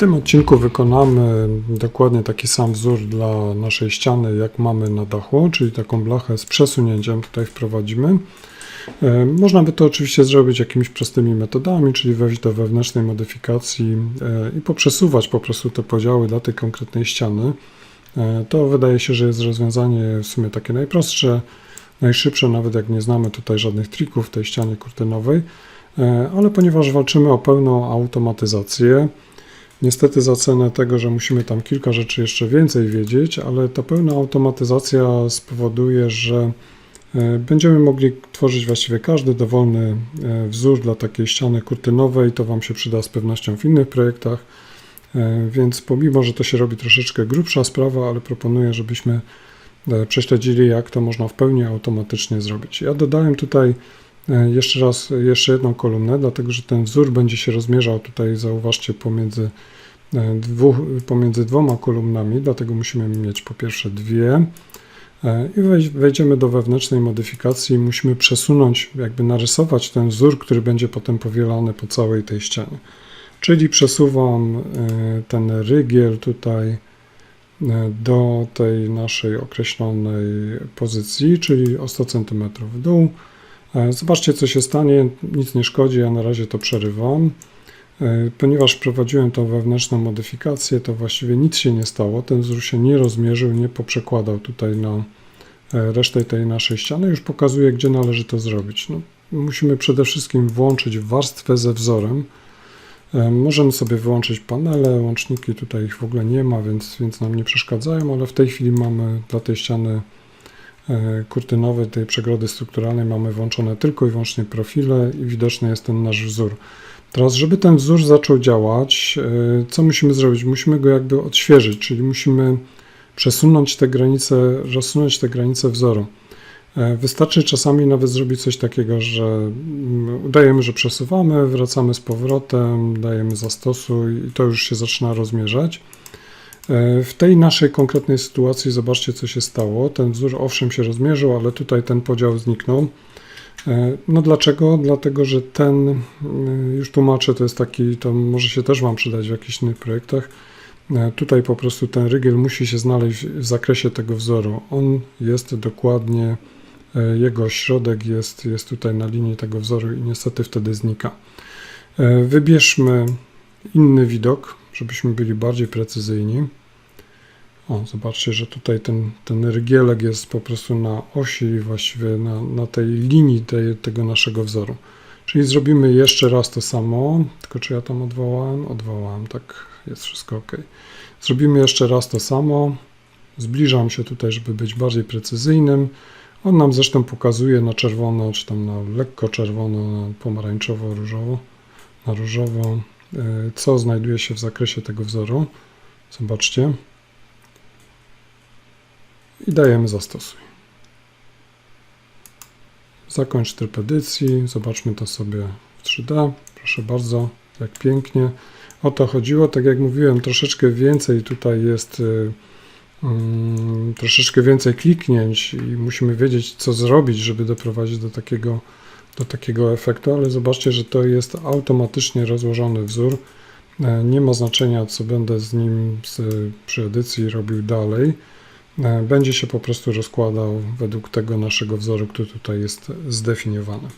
tym odcinku wykonamy dokładnie taki sam wzór dla naszej ściany, jak mamy na dachu, czyli taką blachę z przesunięciem tutaj wprowadzimy. E, Można by to oczywiście zrobić jakimiś prostymi metodami, czyli wejść do wewnętrznej modyfikacji e, i poprzesuwać po prostu te podziały dla tej konkretnej ściany. E, To wydaje się, że jest rozwiązanie w sumie takie najprostsze, najszybsze, nawet jak nie znamy tutaj żadnych trików w tej ścianie kurtynowej. Ale ponieważ walczymy o pełną automatyzację, niestety za cenę tego, że musimy tam kilka rzeczy jeszcze więcej wiedzieć, ale ta pełna automatyzacja spowoduje, że e, będziemy mogli tworzyć właściwie każdy dowolny e, wzór dla takiej ściany kurtynowej. To Wam się przyda z pewnością w innych projektach. E, Więc pomimo, że to się robi troszeczkę grubsza sprawa, ale proponuję, żebyśmy prześledzili, jak to można w pełni automatycznie zrobić. Ja dodałem tutaj jeszcze raz, jeszcze jedną kolumnę, dlatego że ten wzór będzie się rozmierzał tutaj, zauważcie, pomiędzy, e, dwóch, pomiędzy dwoma kolumnami, dlatego musimy mieć po pierwsze dwie e, i wej- wejdziemy do wewnętrznej modyfikacji. Musimy przesunąć, jakby narysować ten wzór, który będzie potem powielany po całej tej ścianie. Czyli przesuwam e, ten rygiel tutaj e, do tej naszej określonej pozycji, czyli o 100 cm w dół. E, Zobaczcie, co się stanie. Nic nie szkodzi, ja na razie to przerywam. E, Ponieważ wprowadziłem tą wewnętrzną modyfikację, to właściwie nic się nie stało. Ten wzór się nie rozmierzył, nie poprzekładał tutaj na e, resztę tej naszej ściany. Już pokazuję, gdzie należy to zrobić. No, musimy przede wszystkim włączyć warstwę ze wzorem. Możemy sobie wyłączyć panele, łączniki, tutaj ich w ogóle nie ma, więc, więc nam nie przeszkadzają, ale w tej chwili mamy dla tej ściany e, kurtynowej, tej przegrody strukturalnej mamy włączone tylko i wyłącznie profile i widoczny jest ten nasz wzór. Teraz, żeby ten wzór zaczął działać, e, co musimy zrobić? Musimy go jakby odświeżyć, czyli musimy przesunąć te granice, rozsunąć te granice wzoru. E, Wystarczy czasami nawet zrobić coś takiego, że mm, udajemy, że przesuwamy, wracamy z powrotem, dajemy zastosuj i to już się zaczyna rozmierzać. E, W tej naszej konkretnej sytuacji zobaczcie, co się stało. Ten wzór owszem się rozmierzył, ale tutaj ten podział zniknął. E, No dlaczego? Dlatego, że ten, y, już tłumaczę, to jest taki, to może się też Wam przydać w jakichś innych projektach. E, Tutaj po prostu ten rygiel musi się znaleźć w zakresie tego wzoru. On jest dokładnie, e, jego środek jest, jest tutaj na linii tego wzoru i niestety wtedy znika. E, Wybierzmy inny widok, żebyśmy byli bardziej precyzyjni. O, zobaczcie, że tutaj ten, ten rygielek jest po prostu na osi, właściwie na, na tej linii tej, tego naszego wzoru. Czyli zrobimy jeszcze raz to samo, tylko czy ja tam odwołałem? Odwołałem, tak, jest wszystko ok. Zrobimy jeszcze raz to samo. Zbliżam się tutaj, żeby być bardziej precyzyjnym. On nam zresztą pokazuje na czerwono, czy tam na lekko czerwono, na pomarańczowo, różowo, na różowo, co znajduje się w zakresie tego wzoru. Zobaczcie. I dajemy zastosuj. Zakończ tryb edycji. Zobaczmy to sobie w 3D. Proszę bardzo, jak pięknie. O to chodziło. Tak jak mówiłem, troszeczkę więcej tutaj jest, y, mm, troszeczkę więcej kliknięć i musimy wiedzieć, co zrobić, żeby doprowadzić do takiego, do takiego efektu, ale zobaczcie, że to jest automatycznie rozłożony wzór. E, Nie ma znaczenia, co będę z nim z, przy edycji robił dalej. E, Będzie się po prostu rozkładał według tego naszego wzoru, który tutaj jest zdefiniowany.